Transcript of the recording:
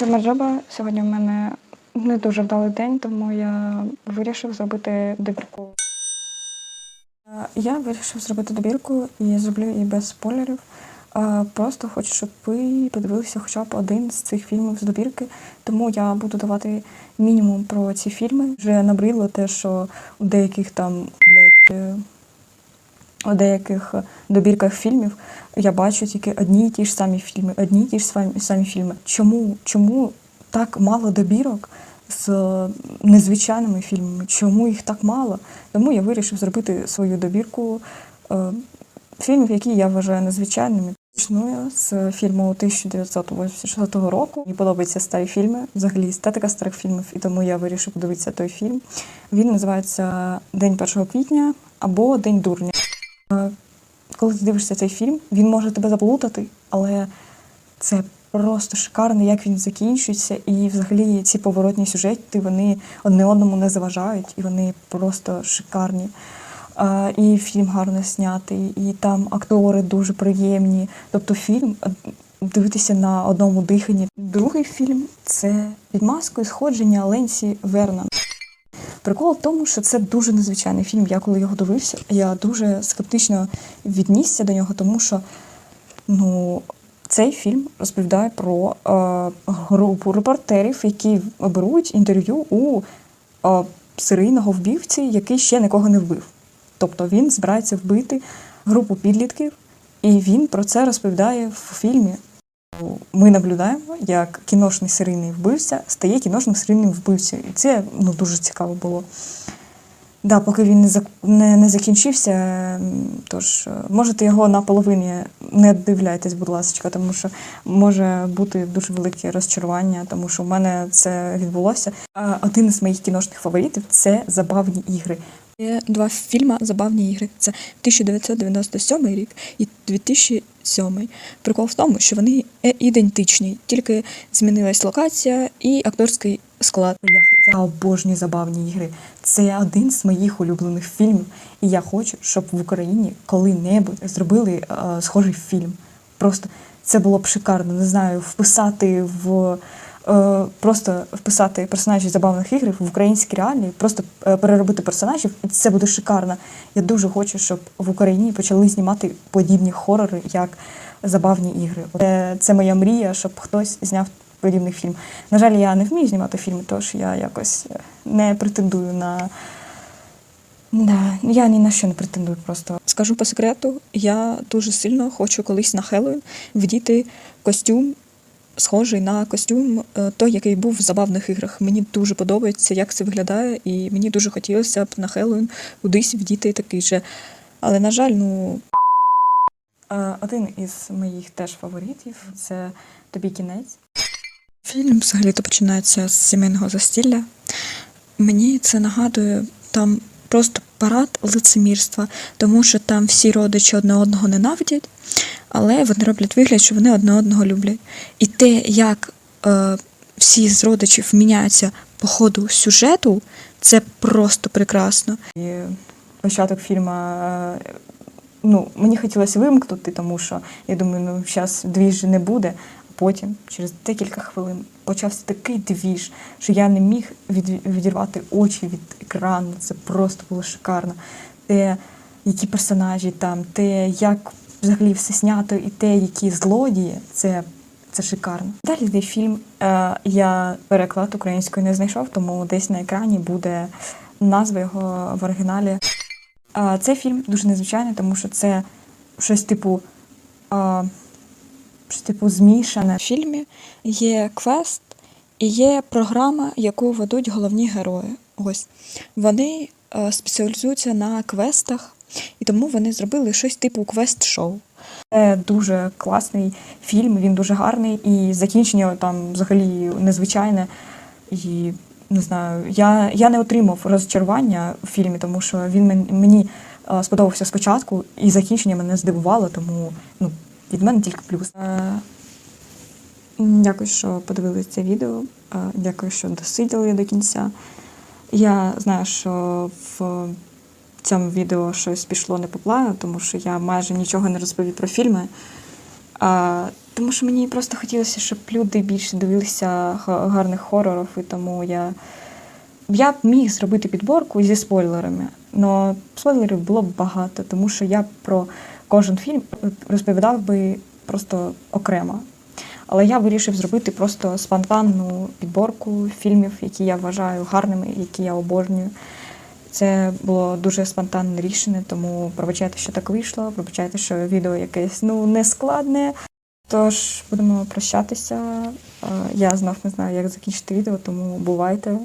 Це Марджоба. Сьогодні в мене не дуже вдалий день, тому я вирішив зробити добірку. Я вирішив зробити добірку і зроблю її без спойлерів. Просто хочу, щоб ви подивилися хоча б один з цих фільмів з добірки. Тому я буду давати мінімум про ці фільми. Вже набридло те, що у деяких там, блядь, е, у деяких добірках фільмів я бачу тільки одні і ті ж самі фільми, одні і ті ж самі, фільми. Чому, чому так мало добірок з незвичайними фільмами? Чому їх так мало? Тому я вирішив зробити свою добірку е, фільмів, які я вважаю незвичайними. Почну з фільму 1986 року. Мені подобаються старі фільми, взагалі естетика старих фільмів, і тому я вирішив подивитися той фільм. Він називається День 1 квітня або День дурня. Е, Коли ти дивишся цей фільм, він може тебе заплутати, але це просто шикарно, як він закінчується, і взагалі ці поворотні сюжети вони одне одному не заважають, і вони просто шикарні. І фільм гарно знятий, і там актори дуже приємні. Тобто фільм е, дивитися на одному диханні. Другий фільм це під маскою сходження Ленсі Вернон. Прикол в тому, що це дуже незвичайний фільм. Я коли його дивився, я дуже скептично віднісся до нього, тому що ну, цей фільм розповідає про е, групу репортерів, які беруть інтерв'ю у е, серійного вбивці, який ще нікого не вбив. Тобто він збирається вбити групу підлітків, і він про це розповідає в фільмі. Ми наблюдаємо, як кіношний серійний вбивця стає кіношним серійним вбивцею. І це ну, дуже цікаво було. Да, поки він не, зак- не, не закінчився, тож е, можете його на половині не дивляйтесь, будь ласка, тому що може бути дуже велике розчарування, тому що в мене це відбулося. А Один із моїх кіношних фаворитів це забавні ігри. Є два фільми Забавні ігри. Це 1997 рік і 2007. Прикол в тому, що вони е- ідентичні, тільки змінилась локація і акторський склад. Я, я обожнюю забавні ігри. Це один з моїх улюблених фільмів. І я хочу, щоб в Україні коли-небудь зробили е, схожий фільм. Просто це було б шикарно. Не знаю, вписати в. Е, Просто вписати персонажів забавних ігр в українські реалії, просто е, переробити персонажів, і це буде шикарно. Я дуже хочу, щоб в Україні почали знімати подібні хорори, як забавні ігри. Це, це моя мрія, щоб хтось зняв подібний фільм. На жаль, я не вмію знімати фільми, тож я якось е, не претендую на. Да, я ні на що не претендую просто. Скажу по секрету, я дуже сильно хочу колись на Хеллоуін вдіти костюм, схожий на костюм е, той, який був в забавних іграх. Мені дуже подобається, як це виглядає, і мені дуже хотілося б на Хеллоуін кудись вдіти такий же. Але, на жаль, ну Один із моїх теж фаворитів це тобі кінець. Фільм взагалі-то починається з сімейного застілля. Мені це нагадує там просто парад лицемірства, тому що там всі родичі одне одного ненавидять, але вони роблять вигляд, що вони одне одного люблять. І те, як е, всі з родичів міняються по ходу сюжету, це просто прекрасно. І початок фільму, е, ну, мені хотілося вимкнути, тому що я думаю, ну зараз двіж не буде. Потім, через декілька хвилин, почався такий двіж, що я не міг від, відірвати очі від екрану. Це просто було шикарно. Те, які персонажі там, те, як взагалі все знято, і те, які злодії, це, це шикарно. Далі йде фільм. Е, я переклад українською не знайшов, тому десь на екрані буде назва його в оригіналі. А, Цей фільм дуже незвичайний, тому що це щось типу, а, щось типу змішане. В фільмі є квест і є програма, яку ведуть головні герої. Ось вони е, спеціалізуються на квестах, і тому вони зробили щось типу квест-шоу. Це дуже класний фільм, він дуже гарний, і закінчення там взагалі незвичайне. І не знаю, я, я не отримав розчарування в фільмі, тому що він мені е, сподобався спочатку, і закінчення мене здивувало, тому ну, від мене тільки плюс. Е, Дякую, що подивилися це відео. Е, Дякую, що досиділи до кінця. Я знаю, що в цьому відео щось пішло не по плану, тому що я майже нічого не розповів про фільми. А, Тому що мені просто хотілося, щоб люди більше дивилися гарних хорорів, і тому я. Я б міг зробити підборку зі спойлерами, але спойлерів було б багато, тому що я про кожен фільм розповідав би просто окремо. Але я вирішив зробити просто спонтанну підборку фільмів, які я вважаю гарними, які я обожнюю. Це було дуже спонтанне рішення, тому пробачайте, що так вийшло. Пробачайте, що відео якесь ну не складне. Тож будемо прощатися. Е, Я знов не знаю, як закінчити відео, тому бувайте.